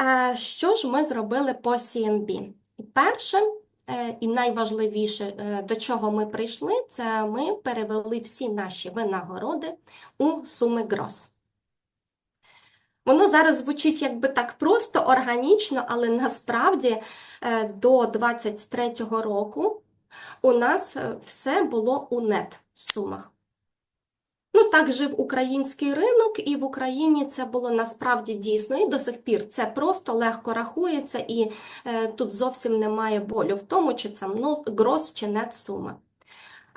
Е, Що ж ми зробили по CNB? Перше е, і найважливіше, е, до чого ми прийшли, це ми перевели всі наші винагороди у суми грос. Воно зараз звучить якби так просто, органічно, але насправді до 23-го року у нас все було у нет сумах. Ну, так жив український ринок, і в Україні це було насправді дійсно. І до сих пір це просто легко рахується, і е, тут зовсім немає болю в тому, чи це грос чи нет сума.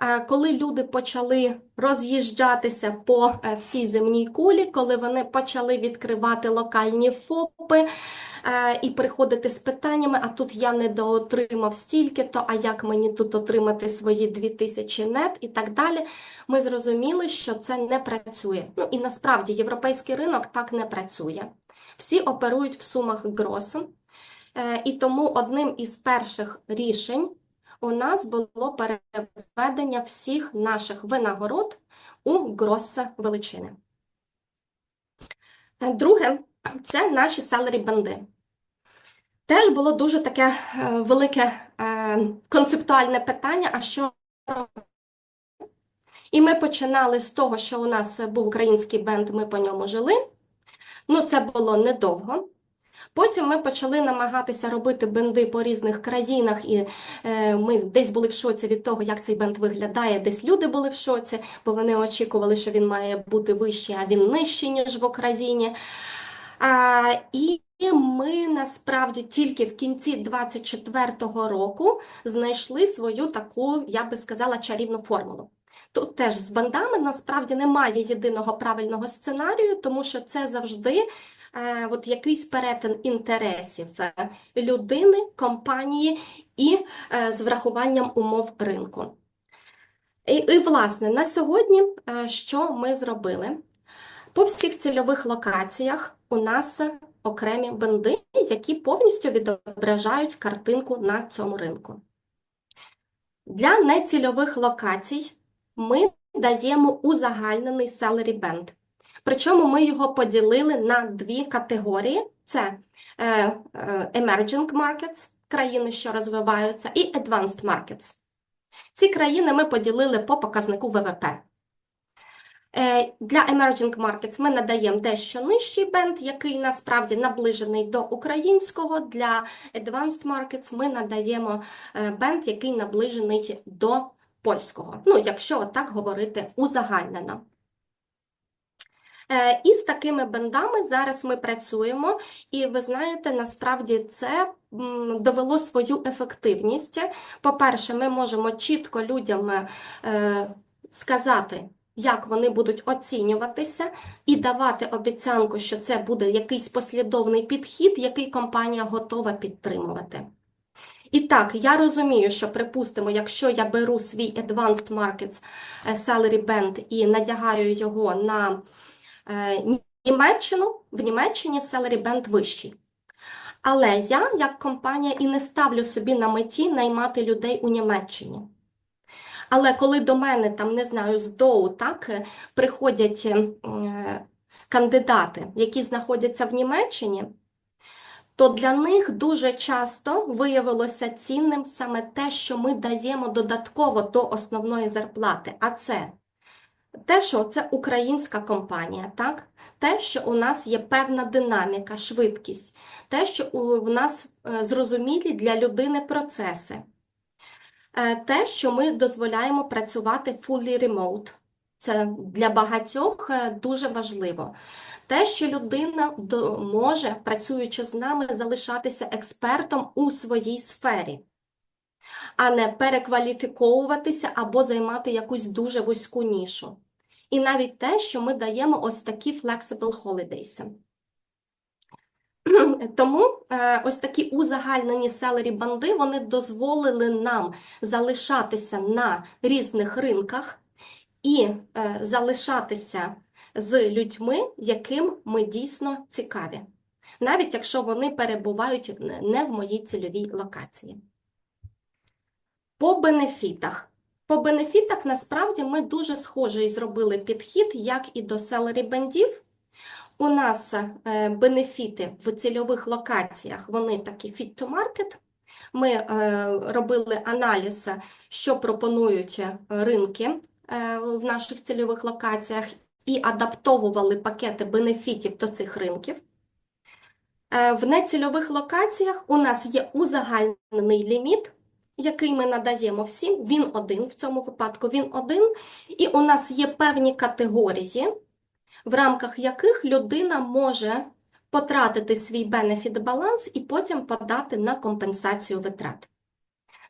Е, Коли люди почали роз'їжджатися по е, всій земній кулі, коли вони почали відкривати локальні ФОПи е, і приходити з питаннями, а тут я не доотримав стільки-то, а як мені тут отримати свої 2000 нет і так далі, ми зрозуміли, що це не працює. Ну і насправді європейський ринок так не працює. Всі оперують в сумах гросу, і тому одним із перших рішень у нас було переведення всіх наших винагород у грос величини. Друге, це наші salary банди. Теж було дуже таке е, велике е, концептуальне питання, а що? І ми починали з того, що у нас був український бенд, ми по ньому жили. Ну, це було недовго. Потім ми почали намагатися робити бенди по різних країнах, і е, ми десь були в шоці від того, як цей бенд виглядає, десь люди були в шоці, бо вони очікували, що він має бути вищий, а він нижчий, ніж в Україні. А, і ми насправді тільки в кінці 24-го року знайшли свою таку, я би сказала, чарівну формулу. Тут теж з бандами насправді немає єдиного правильного сценарію, тому що це завжди от якийсь перетин інтересів е, людини, компанії і е, з врахуванням умов ринку. І, і власне, на сьогодні, е, що ми зробили? По всіх цільових локаціях у нас окремі бенди, які повністю відображають картинку на цьому ринку. Для нецільових локацій ми даємо узагальнений salary band. Причому ми його поділили на дві категорії: це е, е, emerging markets, країни, що розвиваються, і advanced markets. Ці країни ми поділили по показнику ВВП. Е, Для emerging markets ми надаємо дещо нижчий бенд, який насправді наближений до українського. Для advanced markets ми надаємо бенд, який наближений до польського. Ну, якщо так говорити узагальнено. Е, І з такими бендами зараз ми працюємо, і ви знаєте, насправді це довело свою ефективність. По-перше, ми можемо чітко людям е, сказати, як вони будуть оцінюватися, і давати обіцянку, що це буде якийсь послідовний підхід, який компанія готова підтримувати. І так, я розумію, що, припустимо, якщо я беру свій Advanced Markets е, Salary Band і надягаю його на Німеччину, в Німеччині Salary Band вищий. Але я, як компанія, і не ставлю собі на меті наймати людей у Німеччині. Але коли до мене, там, не знаю, з ДОУ, так, е, приходять е, кандидати, які знаходяться в Німеччині, то для них дуже часто виявилося цінним саме те, що ми даємо додатково до основної зарплати. А це те, що це українська компанія, так? Те, що у нас є певна динаміка, швидкість, те, що у нас е, зрозумілі для людини процеси, Е, те, що ми дозволяємо працювати fully remote. Це для багатьох е, дуже важливо. Те, що людина може, працюючи з нами, залишатися експертом у своїй сфері, а не перекваліфіковуватися або займати якусь дуже вузьку нішу. І навіть те, що ми даємо ось такі flexible holidays. Тому е, ось такі узагальнені селері банди вони дозволили нам залишатися на різних ринках і е, залишатися з людьми, яким ми дійсно цікаві, навіть якщо вони перебувають не в моїй цільовій локації. По бенефітах. По бенефітах насправді ми дуже схожий зробили підхід, як і до селері бендів. У нас е, бенефіти в цільових локаціях, вони такі fit to market. Ми е, робили аналіз, що пропонують ринки е, в наших цільових локаціях, і адаптовували пакети бенефітів до цих ринків. В нецільових локаціях у нас є узагальнений ліміт, який ми надаємо всім. Він один в цьому випадку, він один. І у нас є певні категорії, в рамках яких людина може потратити свій бенефіт баланс і потім подати на компенсацію витрат.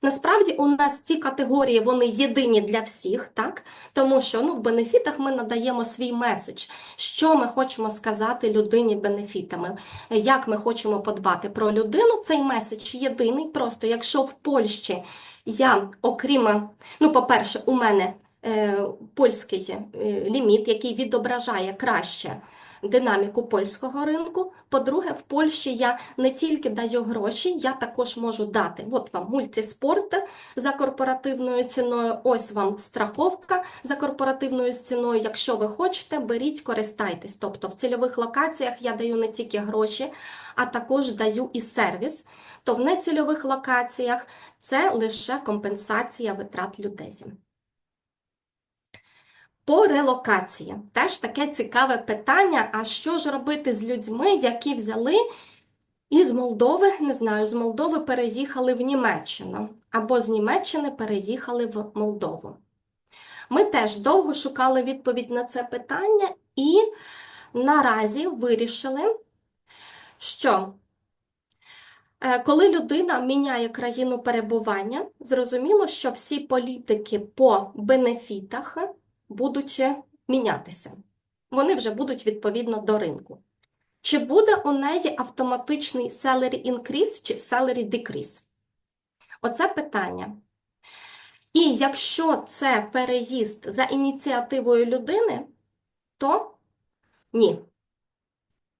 Насправді у нас ці категорії вони єдині для всіх, так? Тому що ну, в бенефітах ми надаємо свій меседж, що ми хочемо сказати людині бенефітами, як ми хочемо подбати про людину. Цей меседж єдиний. Просто якщо в Польщі я, окрім, ну, по-перше, у мене е, польський е, ліміт, який відображає краще динаміку польського ринку. По-друге, в Польщі я не тільки даю гроші, я також можу дати. От вам мультиспорт за корпоративною ціною, ось вам страховка за корпоративною ціною. Якщо ви хочете, беріть, користайтесь. Тобто в цільових локаціях я даю не тільки гроші, а також даю і сервіс. То в нецільових локаціях це лише компенсація витрат людей. По релокації теж таке цікаве питання. А що ж робити з людьми, які взяли із Молдови, не знаю, з Молдови переїхали в Німеччину, або з Німеччини переїхали в Молдову? Ми теж довго шукали відповідь на це питання і наразі вирішили, що е, коли людина міняє країну перебування, зрозуміло, що всі політики по бенефітах будуть мінятися. Вони вже будуть відповідно до ринку. Чи буде у неї автоматичний salary increase чи salary decrease? Оце питання. І якщо це переїзд за ініціативою людини, то ні.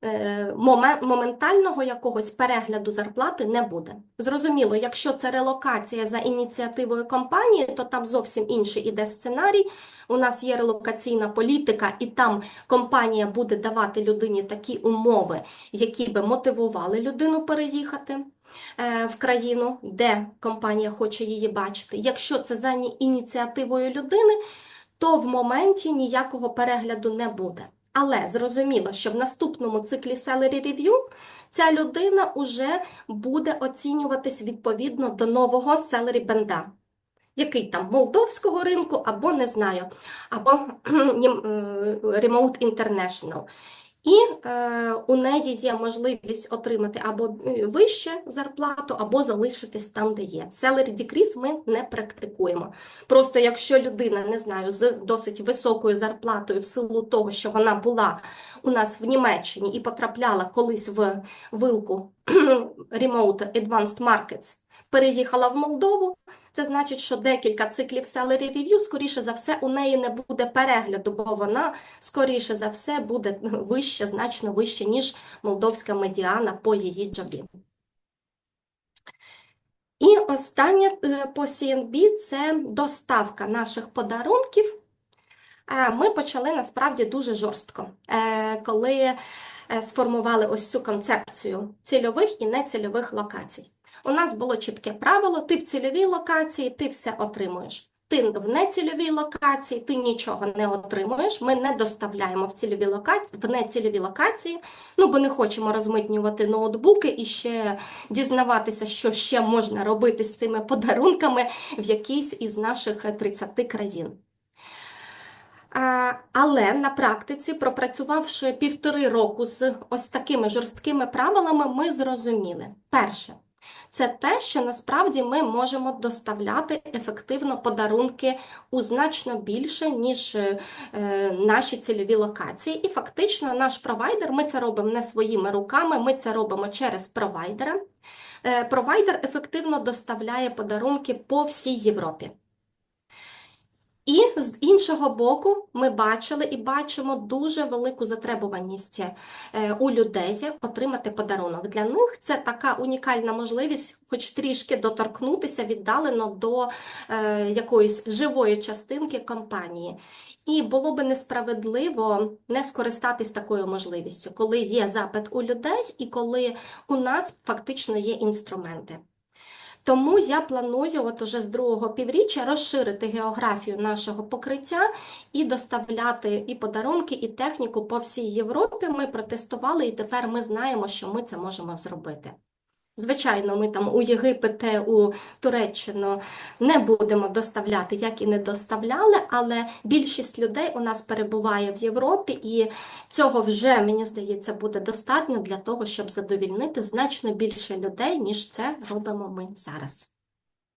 Е, момен- Моментального якогось перегляду зарплати не буде. Зрозуміло, якщо це релокація за ініціативою компанії, то там зовсім інший іде сценарій. У нас є релокаційна політика, і там компанія буде давати людині такі умови, які би мотивували людину переїхати е, в країну, де компанія хоче її бачити. Якщо це за ініціативою людини, то в моменті ніякого перегляду не буде. Але зрозуміло, що в наступному циклі Salary Review ця людина вже буде оцінюватись відповідно до нового Salary Band, який там молдовського ринку, або не знаю, або е, Remote International. І е, у неї є можливість отримати або е, вище зарплату, або залишитись там, де є. Salary decrease ми не практикуємо. Просто якщо людина, не знаю, з досить високою зарплатою в силу того, що вона була у нас в Німеччині і потрапляла колись в вилку Remote Advanced Markets, переїхала в Молдову, це значить, що декілька циклів Salary Review, скоріше за все, у неї не буде перегляду, бо вона, скоріше за все, буде вище, значно вище, ніж молдовська медіана по її джобі. І останнє е, по CNB – це доставка наших подарунків. Е, Ми почали насправді дуже жорстко, е, коли сформували ось цю концепцію цільових і нецільових локацій. У нас було чітке правило: ти в цільовій локації, ти все отримуєш. Ти в нецільовій локації, ти нічого не отримуєш. Ми не доставляємо в цільові локації, в нецільові локації, ну бо не хочемо розмитнювати ноутбуки і ще дізнаватися, що ще можна робити з цими подарунками в якійсь із наших 30 країн. Але на практиці, пропрацювавши півтори року з ось такими жорсткими правилами, ми зрозуміли. Перше, це те, що насправді ми можемо доставляти ефективно подарунки у значно більше, ніж е, наші цільові локації. І фактично наш провайдер, ми це робимо не своїми руками, ми це робимо через провайдера. Е, Провайдер ефективно доставляє подарунки по всій Європі. І з іншого боку, ми бачили і бачимо дуже велику затребуваність е, у людей отримати подарунок. Для них це така унікальна можливість, хоч трішки доторкнутися віддалено до е, якоїсь живої частинки компанії. І було би несправедливо не скористатись такою можливістю, коли є запит у людей і коли у нас фактично є інструменти. Тому я планую от уже з другого півріччя розширити географію нашого покриття і доставляти і подарунки, і техніку по всій Європі. Ми протестували, і тепер ми знаємо, що ми це можемо зробити. Звичайно, ми там у Єгипет, у Туреччину не будемо доставляти, як і не доставляли, але більшість людей у нас перебуває в Європі, і цього вже, мені здається, буде достатньо для того, щоб задовільнити значно більше людей, ніж це робимо ми зараз.